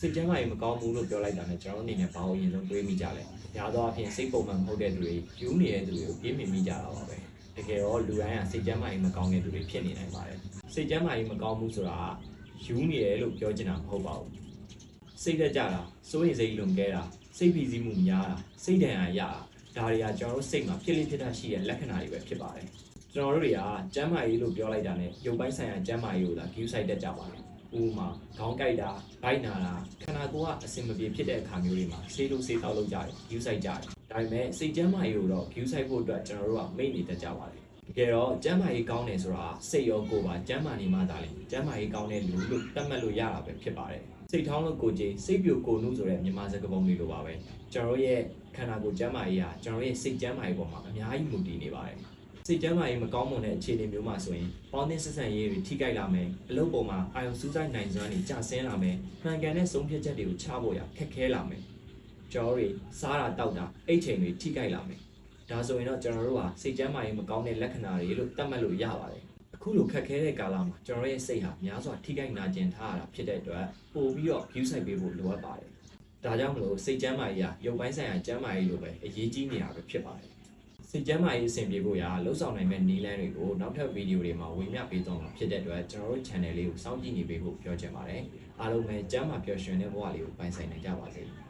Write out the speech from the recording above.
စိတ်ကျန်းမာရေးမကောင်းဘူးလို့ပြောလိုက်တာနဲ့ကျွန်တော်အနေနဲ့ဘာလို့အရင်ဆုံးတွေးမိကြလဲ။ညာတော့အပြင်စိတ်ပုံမှန်မဟုတ်တဲ့သူတွေယူနေတဲ့သူတွေကိုပြေးမြင်မိကြတာပါပဲ။တကယ်တော့လူတိုင်းကစိတ်ကျန်းမာရေးမကောင်းတဲ့သူတွေဖြစ်နေနိုင်ပါတယ်။စိတ်ကျန်းမာရေးမကောင်းဘူးဆိုတာကယူနေတယ်လို့ပြောချင်တာမဟုတ်ပါဘူး။စိတ်သက်ကြတာစိုးရိမ်စိတ်လွန်ကဲတာစိတ်ဖိစီးမှုများတာစိတ်ဒဏ်ရာရတာဒါတွေကကျွန်တော်တို့စိတ်မှာဖြစ်လိဖြစ်တာရှိတဲ့လက္ခဏာတွေပဲဖြစ်ပါတယ်။ကျွန်တော်တို့တွေကကျန်းမာရေးလို့ပြောလိုက်တာနဲ့ရုပ်ပိုင်းဆိုင်ရာကျန်းမာရေးကိုသာ view site တက်ကြပါတယ်။ ဥပမာခေါင်းကိုက်တာ၊ဗိုက်နာတာခန္ဓာကိုယ်ကအဆင်မပြေဖြစ်တဲ့အခါမျိုးတွေမှာဆေးလို့ဆေးတောက်လို့ကြတယ် view site ကြတယ်။ဒါပေမဲ့စိတ်ကျန်းမာရေးကိုတော့ view site ဖို့အတွက်ကျွန်တော်တို့ကမိတ်နေတတ်ကြပါတယ်။တကယ်တော့ကျန်းမာရေးကောင်းတယ်ဆိုတာစိတ်ရောကိုယ်ပါကျန်းမာနေမှသာလေကျန်းမာရေးကောင်းတဲ့လူလို့သတ်မှတ်လို့ရတာပဲဖြစ်ပါတယ်။စိတ်ထောင်းလို့ကိုယ်ကြည်စိတ်ပြိုကိုယ်နှုဆိုတဲ့မြန်မာစကားပုံလေးလိုပါပဲ။ကျွန်တော်တို့ရဲ့ခန္ဓာကိုယ်ကျန်းမာရေးဟာကျွန်တော်တို့ရဲ့စိတ်ကျန်းမာရေးပေါ်မှာအများကြီးမူတည်နေပါတယ်။ စိတ်ကျန်းမာရေးမကောင်းမွန်တဲ့အခြေအနေမျိုးမှာဆိုရင်ပေါင်းသင်းဆက်ဆံရေးတွေထိခိုက်လာမယ်အလုပ်ပေါ်မှာအာရုံစူးစိုက်နိုင်စွမ်းတွေကျဆင်းလာမယ်မှန်ကန်တဲ့ဆုံးဖြတ်ချက်တွေကိုချဖို့ရခက်ခဲလာမယ်ကြောတွေစားတာတောက်တာအိတ်ချိန်တွေထိခိုက်လာမယ်ဒါဆိုရင်တော့ကျွန်တော်တို့ဟာစိတ်ကျန်းမာရေးမကောင်းတဲ့လက္ခဏာတွေလို့သတ်မှတ်လို့ရပါတယ်အခုလိုခက်ခဲတဲ့ကာလမှာကျွန်တော်ရဲ့စိတ်ဟာများစွာထိခိုက်နာကျင်ထားရတာဖြစ်တဲ့အတွက်ပို့ပြီးတော့ view site ပေးဖို့လိုအပ်ပါတယ်ဒါကြောင့်မလို့စိတ်ကျန်းမာရေးဟာရုပ်ပိုင်းဆိုင်ရာကျန်းမာရေးလိုပဲအရေးကြီးနေတာပဲဖြစ်ပါတယ် စိတ်ကျန်းမာရေးအဆင်ပြေဖို့ရာလှုပ်ဆောင်နိုင်မဲ့နည်းလမ်းတွေကိုနောက်ထပ်ဗီဒီယိုတွေမှာဝေမျှပေးသွားမှာဖြစ်တဲ့အတွက်ကျွန်တော်တို့ channel လေးကိုစောင့်ကြည့်နေပေးဖို့ပြောချင်ပါတယ်အားလုံးပဲကျန်းမာပျော်ရွှင်တဲ့ဘဝလေးကိုပိုင်ဆိုင်နိုင်ကြပါစေ။